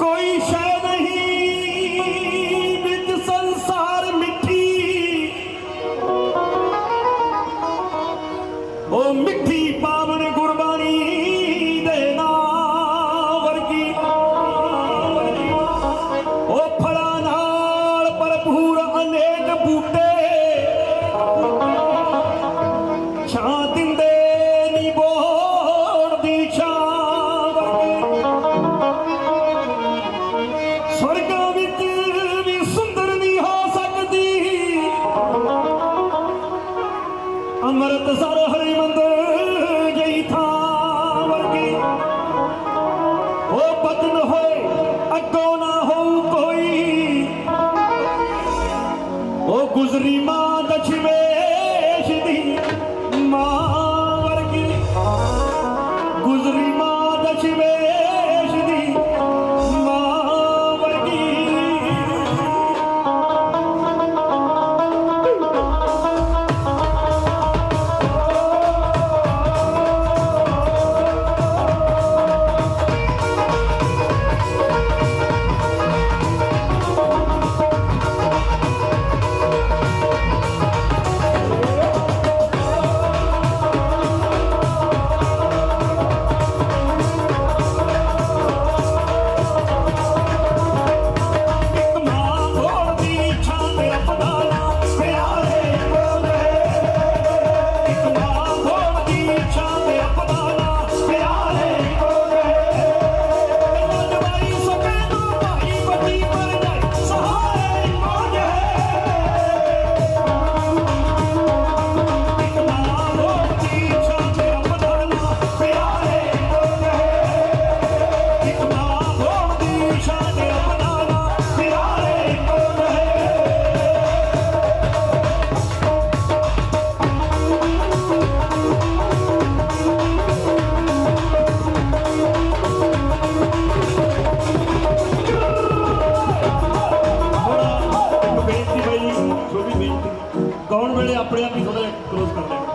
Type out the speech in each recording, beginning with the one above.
ਕੋਈ ਸ਼ੈ ਨਹੀਂ ਵਿੱਚ ਸੰਸਾਰ ਮਿੱਠੀ। ਉਹ ਮਿੱਠੀ ਪਾਵਨ ਗੁਰਬਾਣੀ ਦੇ ਨਾਂ ਵਰਗੀ। ਉਹ ਫਲਾਂ ਨਾਲ ਭਰਪੂਰ ਅਨੇਕ ਬੂਟੇ ਉਹ ਬਦਨ ਹੋਏ ਅੱਗੋਂ ਨਾ ਹੋਊ ਕੋਈ। ਉਹ ਗੁਜ਼ਰੀ ਮਾਂ ਮਿਲੇ ਆਪਣੇ ਆਪ ਹੀ ਥੋੜਾ ਕਲੋਜ਼ ਕਰ ਲੈਣਾ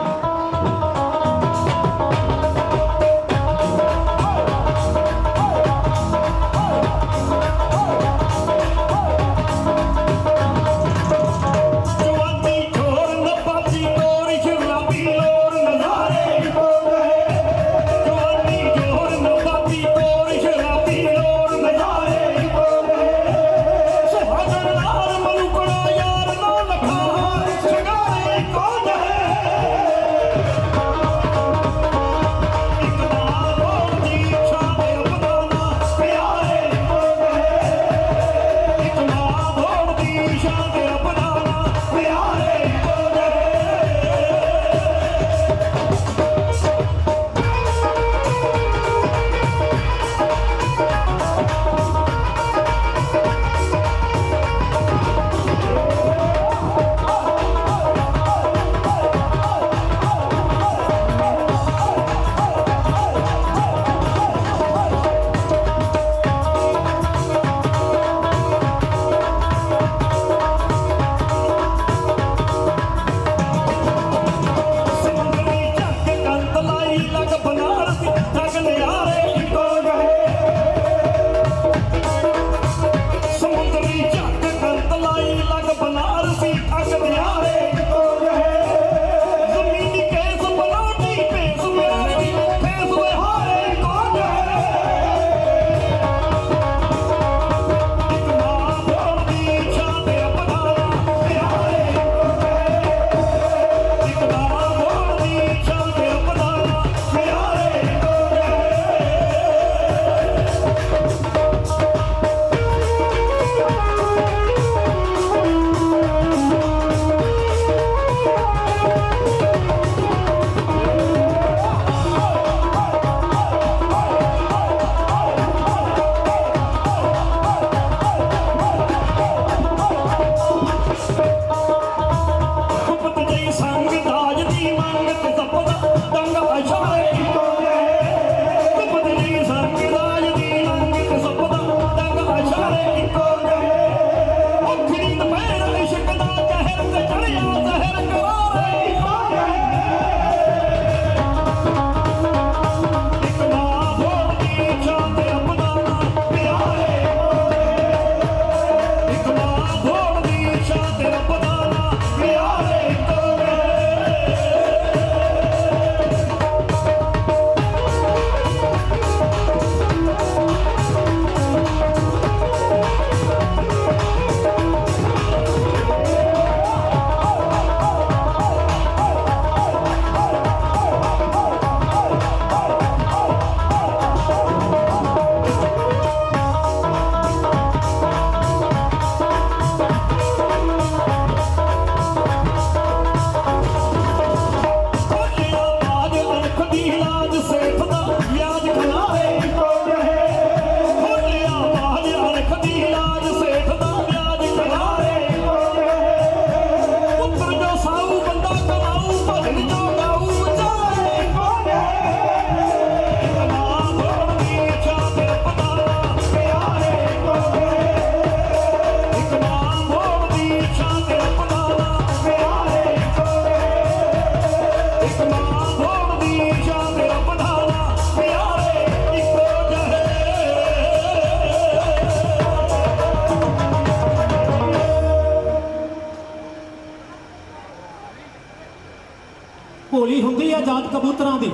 कबूतरों की